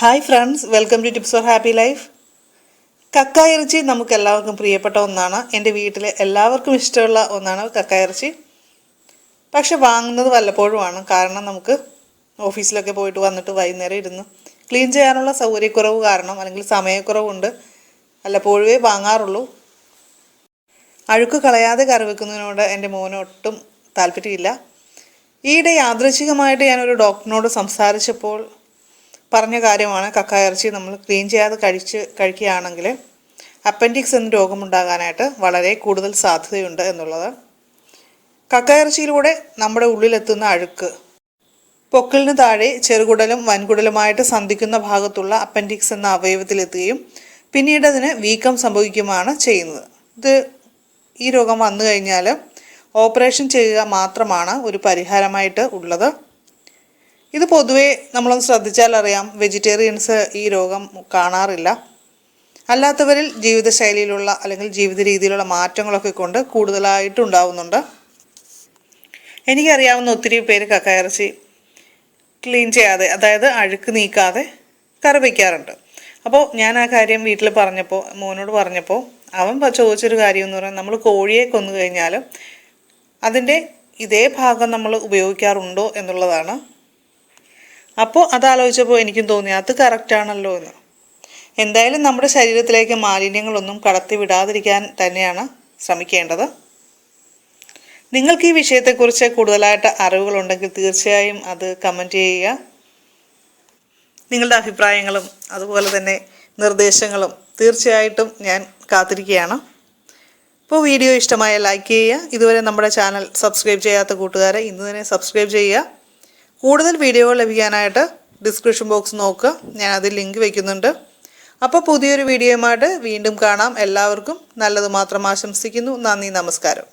Hi friends welcome to tips for happy life കക്ക ഇറച്ചി നമുക്ക് എല്ലാവർക്കും പ്രിയപ്പെട്ട ഒന്നാണ്. എന്റെ വീട്ടിലെ എല്ലാവർക്കും ഇഷ്ടമുള്ള ഒന്നാണ് കക്ക ഇറച്ചി. പക്ഷെ വാങ്ങുന്നത് വല്ലപ്പോഴുമാണ്. കാരണം നമുക്ക് ഓഫീസിലൊക്കെ പോയിട്ട് വന്നിട്ട് വൈകുന്നേരം ഇരുന്ന് ക്ലീൻ ചെയ്യാനുള്ള സൗകര്യക്കുറവ് കാരണം അല്ലെങ്കിൽ സമയക്കുറവുണ്ട്. വല്ലപ്പോഴുവേ വാങ്ങാറുള്ളൂ. അഴുക്ക് കളയാതെ കറി വെക്കുന്നതിനോട് എന്റെ മോന് ഒട്ടും താല്പര്യമില്ല. ഈയിടെ യാദൃശികമായിട്ട് ഞാനൊരു ഡോക്ടറിനോട് സംസാരിച്ചപ്പോൾ പറഞ്ഞ കാര്യമാണ് കക്ക ഇറച്ചി നമ്മൾ ക്ലീൻ ചെയ്യാതെ കഴിച്ച് കഴിക്കുകയാണെങ്കിൽ അപ്പൻഡിക്സ് എന്ന രോഗമുണ്ടാകാനായിട്ട് വളരെ കൂടുതൽ സാധ്യതയുണ്ട് എന്നുള്ളത്. കക്ക ഇറച്ചിയിലൂടെ നമ്മുടെ ഉള്ളിലെത്തുന്ന അഴുക്ക്. പൊക്കിളിന് താഴെ ചെറുകുടലും വൻകുടലുമായിട്ട് സന്ധിക്കുന്ന ഭാഗത്തുള്ള അപ്പൻഡിക്സ് എന്ന അവയവത്തിലെത്തുകയും പിന്നീട് അതിന് വീക്കം സംഭവിക്കുകയുമാണ് ചെയ്യുന്നത്. ഇത് ഈ രോഗം വന്നു കഴിഞ്ഞാൽ ഓപ്പറേഷൻ ചെയ്യുക മാത്രമാണ് ഒരു പരിഹാരമായിട്ട് ഉള്ളത്. ഇത് പൊതുവേ നമ്മളൊന്ന് ശ്രദ്ധിച്ചാൽ അറിയാം വെജിറ്റേറിയൻസ് ഈ രോഗം കാണാറില്ല. അല്ലാത്തവരിൽ ജീവിതശൈലിയിലുള്ള അല്ലെങ്കിൽ ജീവിത രീതിയിലുള്ള മാറ്റങ്ങളൊക്കെ കൊണ്ട് കൂടുതലായിട്ട് ഉണ്ടാവുന്നുണ്ട്. എനിക്കറിയാവുന്ന ഒത്തിരി പേര് കക്കയിറച്ചി ക്ലീൻ ചെയ്യാതെ അതായത് അഴുക്ക് നീക്കാതെ കറി വയ്ക്കാറുണ്ട് അപ്പോൾ ഞാൻ ആ കാര്യം വീട്ടിൽ പറഞ്ഞപ്പോൾ മോനോട് പറഞ്ഞപ്പോൾ അവൻ ചോദിച്ചൊരു കാര്യം എന്ന് പറഞ്ഞാൽ നമ്മൾ കോഴിയെ കൊന്നു കഴിഞ്ഞാൽ അതിന്റെ ഇതേ ഭാഗം നമ്മൾ ഉപയോഗിക്കാറുണ്ടോ എന്നുള്ളതാണ്. അപ്പോൾ അതാലോചിച്ചപ്പോൾ എനിക്കും തോന്നി അത് കറക്റ്റാണല്ലോ എന്ന്. എന്തായാലും നമ്മുടെ ശരീരത്തിലേക്ക് മാലിന്യങ്ങളൊന്നും കടത്തി വിടാതിരിക്കാൻ തന്നെയാണ് ശ്രമിക്കേണ്ടത്. നിങ്ങൾക്ക് ഈ വിഷയത്തെക്കുറിച്ച് കൂടുതലായിട്ട് അറിവുകളുണ്ടെങ്കിൽ തീർച്ചയായും അത് കമന്റ് ചെയ്യുക. നിങ്ങളുടെ അഭിപ്രായങ്ങളും അതുപോലെ തന്നെ നിർദ്ദേശങ്ങളും തീർച്ചയായിട്ടും ഞാൻ കാത്തിരിക്കുകയാണ്. ഇപ്പോൾ വീഡിയോ ഇഷ്ടമായ ലൈക്ക് ചെയ്യുക. ഇതുവരെ നമ്മുടെ ചാനൽ സബ്സ്ക്രൈബ് ചെയ്യാത്ത കൂട്ടുകാരെ ഇന്ന് തന്നെ സബ്സ്ക്രൈബ് ചെയ്യുക. കൂടുതൽ വീഡിയോകൾ ലഭിക്കാനായിട്ട് ഡിസ്ക്രിപ്ഷൻ ബോക്സ് നോക്കുക. ഞാൻ അതിൽ ലിങ്ക് വയ്ക്കുന്നുണ്ട് അപ്പോൾ പുതിയൊരു വീഡിയോയുമായിട്ട് വീണ്ടും കാണാം. എല്ലാവർക്കും നല്ലത് മാത്രം ആശംസിക്കുന്നു. നന്ദി നമസ്കാരം.